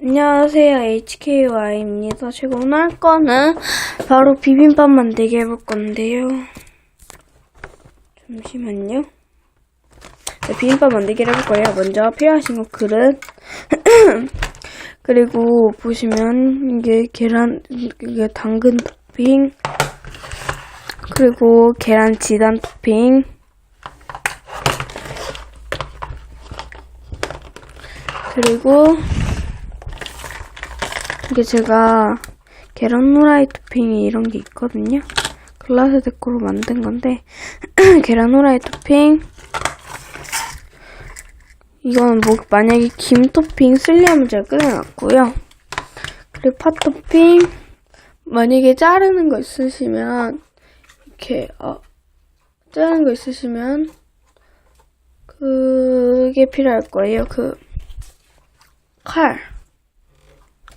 안녕하세요. HKY입니다. 제가 오늘 할 거는 바로 비빔밥 만들기 해볼 건데요. 잠시만요. 네, 비빔밥 만들기를 해볼 거예요. 먼저 필요하신 거 그릇. 그리고 보시면 이게 계란, 이게 당근 토핑. 그리고 계란 지단 토핑. 그리고 이게 제가 계란 후라이 토핑이 이런 게 있거든요. 글라스 데코로 만든 건데 계란 후라이 토핑 이건 뭐 만약에 김 토핑 쓸려면 제가 끓여놨고요. 그리고 파 토핑 만약에 자르는 거 있으시면 이렇게 어, 자르는 거 있으시면 그게 필요할 거예요. 그 칼.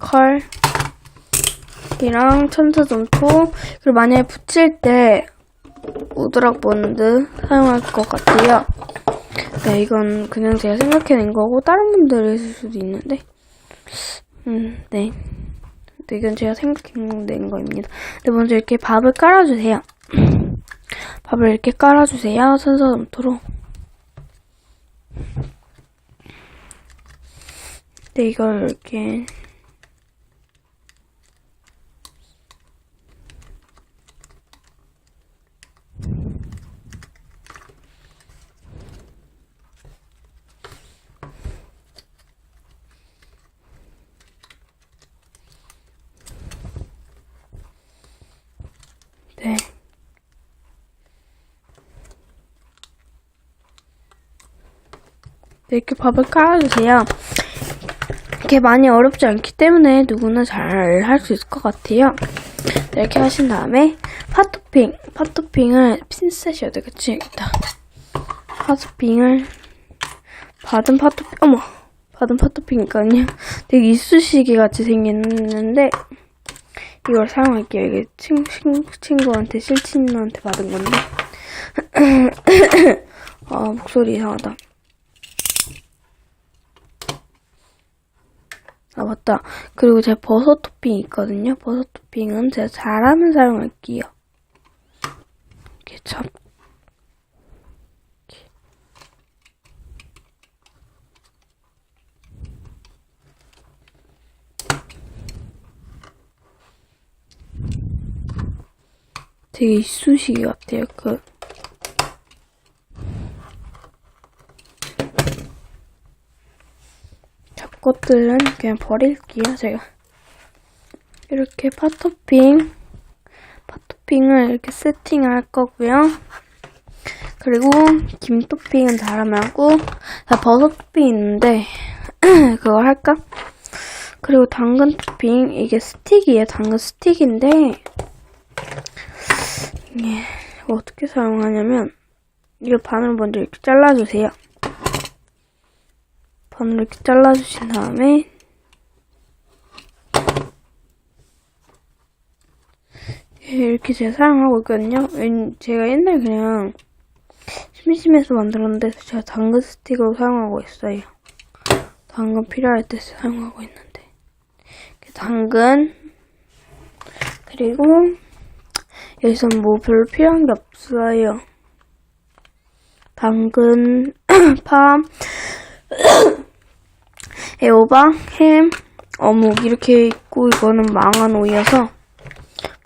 칼. 이랑 천사 점토. 그리고 만약에 붙일 때 우드락 본드 사용할 것 같아요. 네, 이건 그냥 제가 생각해낸 거고 다른 분들이 있을 수도 있는데 음, 네. 네, 이건 제가 생각해낸 거입니다. 네, 먼저 이렇게 밥을 깔아주세요. 밥을 이렇게 깔아주세요. 천사 점토로. 네, 이걸 이렇게 네. 네, 이렇게 밥을 깔아주세요. 이렇게 많이 어렵지 않기 때문에 누구나 잘 할 수 있을 것 같아요. 네, 이렇게 하신 다음에 팥토핑, 팥토핑을 핀셋이어야 되겠지? 일단 팥토핑을 받은 팥토핑, 어머, 받은 팥토핑이니까요. 되게 이쑤시개 같이 생겼는데 이걸 사용할게요. 이게 친, 친, 친구한테 실친한테 받은 건데. 아 목소리 이상하다. 아 맞다. 그리고 제 버섯 토핑 있거든요. 버섯 토핑은 제가 잘하면 사용할게요. 이렇게 잡. 이렇게. 되게 이쑤시개 같아요. 그 잡 것들은 그냥 버릴게요. 제가 이렇게 파토핑 파토핑을 이렇게 세팅할 거고요. 그리고 김 토핑은 잘하면 하고 자, 버섯 토핑 있는데 그걸 할까? 그리고 당근 토핑 이게 스틱이에요. 당근 스틱인데 예, 이거 어떻게 사용하냐면 이걸 반을 먼저 이렇게 잘라주세요. 반을 이렇게 잘라주신 다음에 예, 이렇게 제가 사용하고 있거든요. 왠- 제가 옛날에 그냥 심심해서 만들었는데 제가 당근 스틱으로 사용하고 있어요. 당근 필요할 때 사용하고 있는데 당근 그리고 여기서 뭐 별로 필요한 게 없어요. 당근, 파, 애호박, 햄, 어묵 이렇게 있고 이거는 망한 오이여서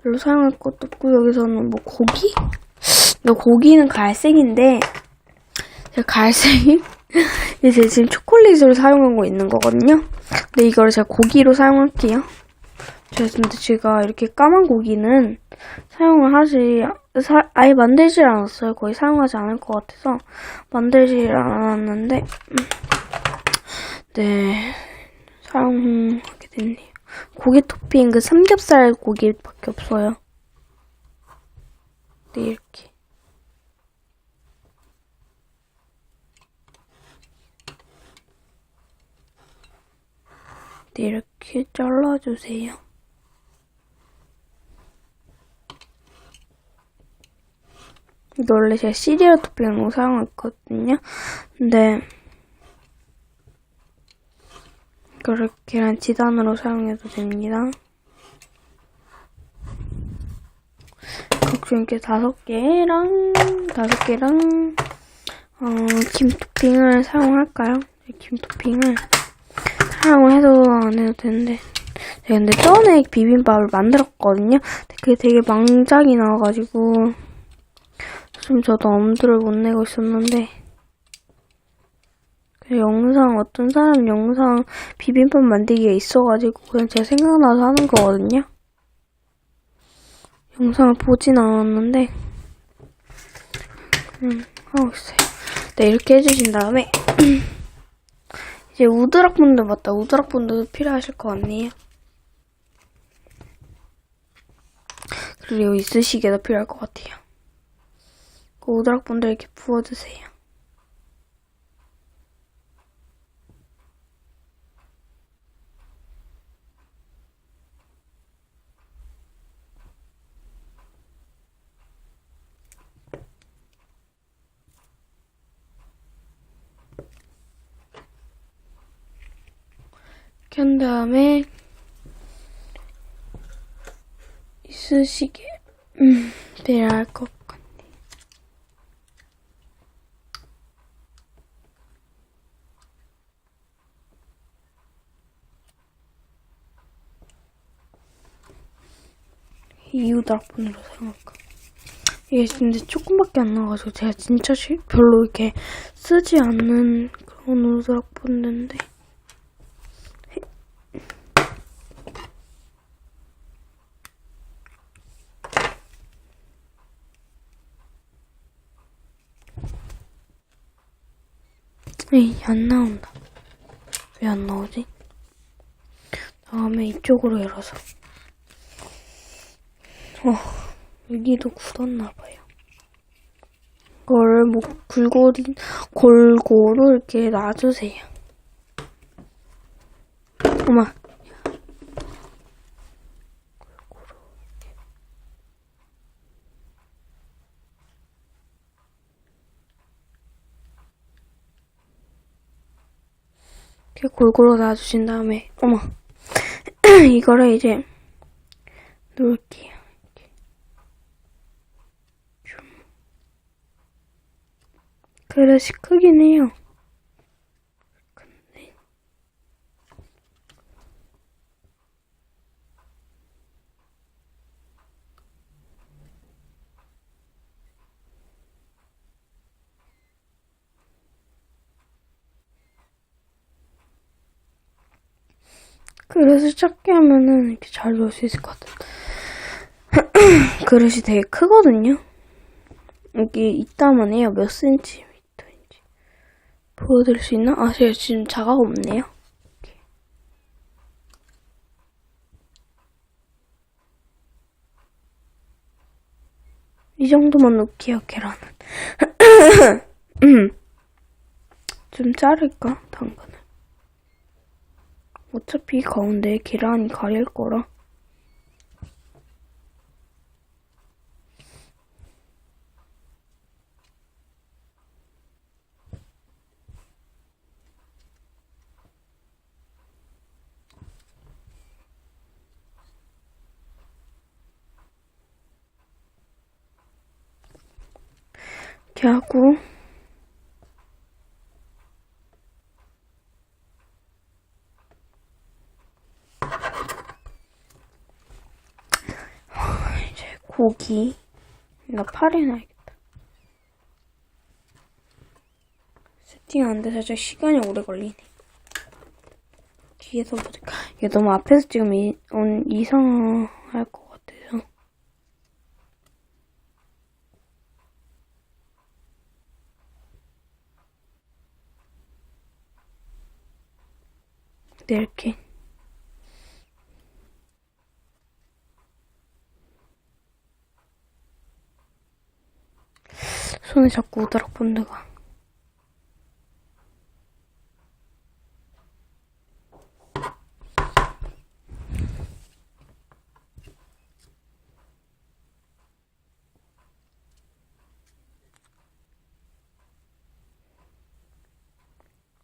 별로 사용할 것도 없고 여기서는 뭐 고기? 이 고기는 갈색인데 제가 갈색이 이제 지금 초콜릿으로 사용하고 있는 거거든요. 근데 이거를 제가 고기로 사용할게요. 근데 제가 이렇게 까만 고기는 사용을 하지 사, 아예 만들질 않았어요. 거의 사용하지 않을 것 같아서 만들질 않았는데 음. 네 사용하게 됐네요. 고기 토핑 그 삼겹살 고기밖에 없어요. 네 이렇게 네 이렇게 잘라주세요. 이거 원래 제가 시리얼 토핑으로 사용했거든요. 근데 그렇게 계란 지단으로 사용해도 됩니다. 각종 이렇게 다섯 개랑 다섯 개랑 어, 김 토핑을 사용할까요? 네, 김 토핑을 사용을 해도 안 해도 되는데 네, 근데 전에 비빔밥을 만들었거든요. 그게 되게 망작이 나와가지고 좀 저도 엄두를 못 내고 있었는데 그 영상 어떤 사람 영상 비빔밥 만들기가 있어가지고 그냥 제가 생각나서 하는 거거든요. 영상을 보진 않았는데 음, 하고 있어요. 네 이렇게 해주신 다음에 이제 우드락 분들 맞다. 우드락 분들 필요하실 것 같네요. 그리고 이쑤시개도 필요할 것 같아요. 그 우드락 분들 이렇게 부어주세요. 한 다음에 이쑤시개 음 필요할 것 같네. 이유드락분으로 사용할까? 이게 근데 조금밖에 안 나와가지고 제가 진짜 시- 별로 이렇게 쓰지 않는 그런 우드락분인데 에이, 안 나온다. 왜 안 나오지? 다음에 이쪽으로 열어서. 어, 여기도 굳었나봐요. 이걸 뭐, 골고루, 골고루 이렇게 놔주세요. 어머. 이렇게 골고루 놔주신 다음에, 어머. 이거를 이제. 이렇게. 좀. 그릇이 크긴 해요. 그릇을 작게 하면은 이렇게 잘 넣을 수 있을 것 같아요. 그릇이 되게 크거든요. 여기 있다만 해요. 몇 센티미터인지. 보여드릴 수 있나? 아, 제가 지금 자가가 없네요. 이 정도만 넣을게요, 계란은. 음. 좀 자를까, 당근을. 어차피 가운데 계란이 가릴 거라. 이렇게 하고 이제 고기. 나 팔에 놔야겠다. 세팅 안 돼서 살짝 시간이 오래 걸리네. 뒤에서 보니까 이게 너무 앞에서 찍으면 이, 음, 이상할 것 같아서 네, 이렇게 손에 자꾸 오더락 본드가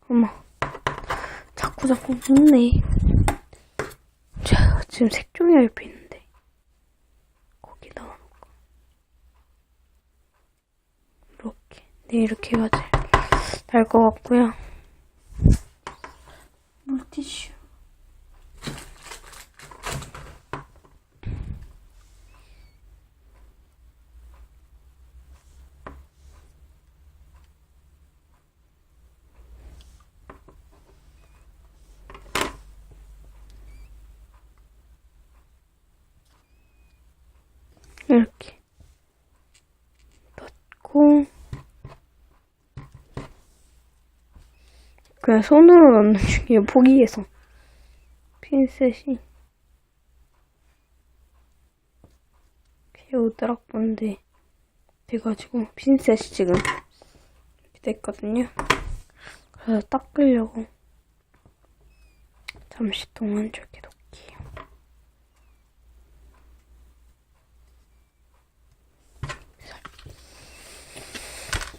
어머 자꾸 자꾸 먹네. 자, 지금 색종이 옆에 있는데. 거기 넣어놓고. 이렇게. 네, 이렇게 해야지. 달것 같고요. 물티슈. 이렇게 넣고 그냥 손으로 넣는 중에 포기해서 핀셋이 개우드락본데 돼가지고 핀셋이 지금 이렇게 됐거든요. 그래서 닦으려고 잠시 동안 저렇게 놓을게요.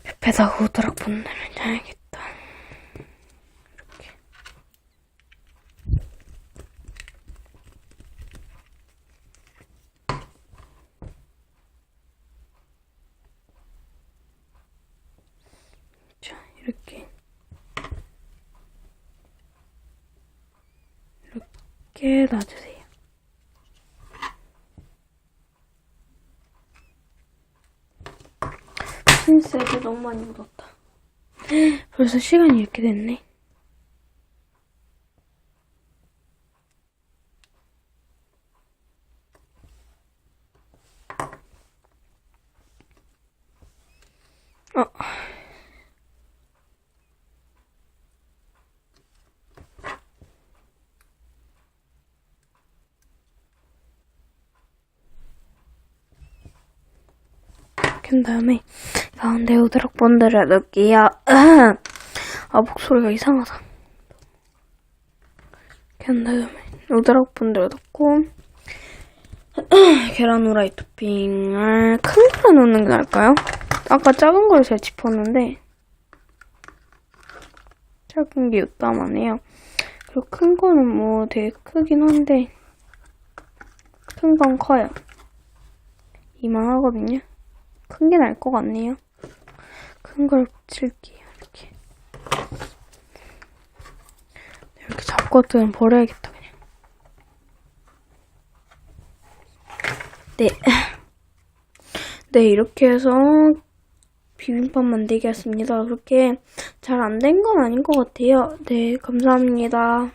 옆에다가 오도락 본다면 해야겠다. 이렇게. 자, 이렇게. 이렇게 놔주세요. 핀셋이 너무 많이 묻었다. 벌써 시간이 이렇게 됐네. 어. 한 다음에 가운데 우드락 본드를 넣을게요. 아 목소리가 이상하다. 한 다음에 우드락 본드를 넣고 계란 후라이 토핑을 큰 거를 넣는 게 나을까요? 아까 작은 걸 제가 짚었는데 작은 게 요따만해요. 그리고 큰 거는 뭐 되게 크긴 한데 큰 건 커요. 이만하거든요. 큰게 나을 것 같네요. 큰 걸 붙일게요. 이렇게. 이렇게 잡것들은 버려야겠다, 그냥. 네. 네, 이렇게 해서 비빔밥 만들기 했습니다. 그렇게 잘 안 된 건 아닌 것 같아요. 네, 감사합니다.